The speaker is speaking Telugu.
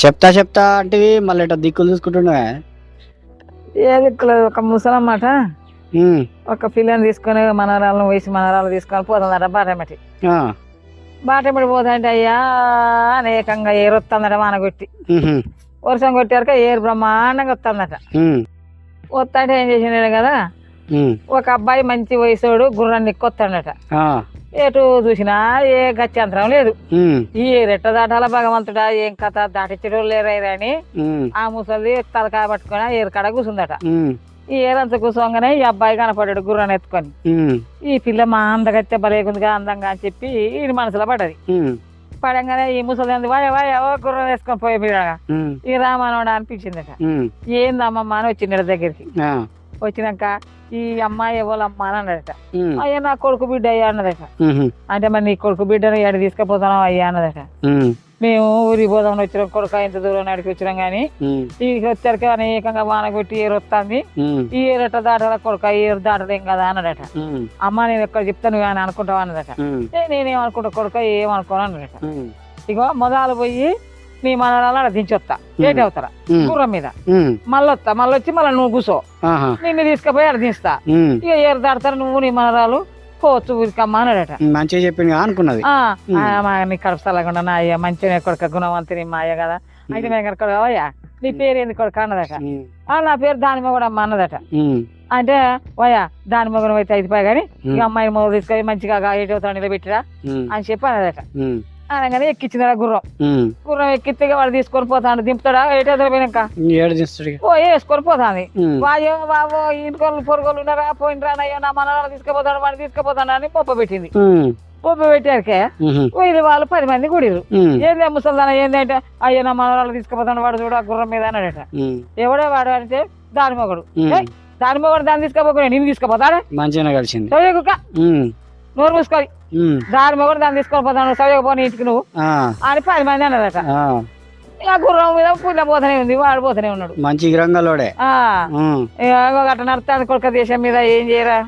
చెప్తా చెప్తా అంటే మళ్ళీ ఇట్లా దిక్కులు చూసుకుంటున్నావే ఏది ఇక్కడ ఒక ముసలమ్మాట ఒక పిల్లని తీసుకొని మనరాలను వేసి మనరాలు తీసుకొని పోతుందట బాటమటి బాటమటి పోతుంటే అయ్యా అనేకంగా ఏరు వస్తుందట వానగొట్టి ఉహు, వర్షం కొట్టాక ఏరు బ్రహ్మాండంగా వస్తుందట. వస్తుంటే ఏం చేసినాడు కదా? ఒక అబ్బాయి మంచి వయసుడు గుర్రాన్ని ఆ, ఎటు చూసినా ఏ గత్యంతరం లేదు. ఈ రెట్ట దాటాల భగవంతుడా ఏం కథ దాటించడం లేరైరా అని ఆ ముసలి తలకాయ పట్టుకొని ఆ ఏరు కాడ కూర్చుందట ఉమ్, ఈ ఏరంత కూర్చోగానే ఈ అబ్బాయి కనపడ్డాడు గుర్రాన్ని ఎత్తుకొని. ఈ పిల్ల మా అందగత్తే బలేకుందిగా అందంగా అని చెప్పి ఈ మనసులో పడ్డది. పడంగానే ఈ ముసలి అంది వాయ వాయ ఓ గుర్రం వేసుకొని పోయి ఈ రామానవుడు అనిపించిందట. ఏందమ్మమ్మ అని వచ్చిందట దగ్గరికి. వచ్చినాక ఈ అమ్మాయి ఎవరమ్మా అని అన్నదట. అయ్యా నా కొడుకు బిడ్డ అయ్యా అన్నదట. అంటే మరి నీ కొడుకు బిడ్డను ఎడ తీసుకుపోతాను అయ్యా అన్నదట. మేము ఊరికి పోదామని వచ్చినాం కొడుకు ఇంత దూరం నడికి వచ్చినాం కానీ ఉమ్, ఈ వచ్చరికి అనేకంగా వాన కొట్టి ఏరు వస్తుంది. ఉమ్, ఈ ఏరట దాటాల కొడుకు ఏరు దాటలేం కదా అన్నదట. అమ్మ నేను ఎక్కడ చెప్తాను అని అనుకుంటావు అన్నదట. ఉమ్, ఏ నేనేమనుకుంటా కొడుక ఏమనుకోను అన్నదట. ఇగో మొదలు పోయి నీ మనరాలు అక్కడ దించొత్తా. ఏటి అవుతారా గుర్రం మీద. ఉమ్, మళ్ళీ వస్తా మళ్ళీ వచ్చి మళ్ళీ నువ్వు కూసో. నిన్ను తీసుకుపోయి ఉమ్, ఇక ఏరు దాడతారు నువ్వు నీ మనరాలు? పోవచ్చు ఊరికమ్మ అన్నాడట. మంచిగా చెప్పింది అనుకున్నది. నీ కడుపు చల్లకుండా నా అయ్య మంచిగా కొడుక గుణవంతుని మా అయ్య కదా. అయితే మేము కొడుకు అయ్యా నీ పేరు ఏంది కొడుక? అన్నదట. నా పేరు దాని కూడా అమ్మ అన్నదట. అంటే వయ్యా దాని మొగనం అయితే అయిపోయా కానీ ఇక అమ్మాయి మొగలు తీసుకొని మంచిగా ఏటి అవుతాడు నిలబెట్టిరా అని చెప్పి అన్నదట. అనగానే ఎక్కించిందట గుర్రం. గుర్రం ఎక్కితే వాడు తీసుకొని పోతాడు. దింపుతాడా? ఏటి పోయినాక. ఓ వేసుకొని పోతాంది. వాయో బాబో ఇంటికోళ్ళు పొరుగులు ఉన్నారా? పోయినరా అయ్యో నా మనవాళ్ళు తీసుకుపోతాడు వాడు తీసుకుపోతాడు అని పొప్ప పెట్టింది. పొప్ప పెట్టాకే వీళ్ళు వాళ్ళు పది మంది కూడిరు ఏంది ముసల్దాన? ఏంటంటే అయ్యో నా మనవాళ్ళు తీసుకుపోతాడు. వాడు చూడ గుర్రం మీద అన్నాడట. ఎవడే వాడు అంటే దాని మొగడు దాని మొగడు దాన్ని తీసుకుపోకుండా నేను తీసుకుపోతాడా? మంచిగానే కలిసింది. నోరు మూసుకొని. దాని మొగడు దాన్ని తీసుకొని పోతాను పోనీ ఇంటికి నువ్వు. అని పది మంది అన్నారట ఆ, ఇక గుర్రం మీద పుల్ల పోతూనే ఉంది వాడు పోతూనే ఉన్నాడు. మంచి రంగంలోడే. అట్లా నడుస్తాను కొడుక దేశం మీద ఏం చేయరా?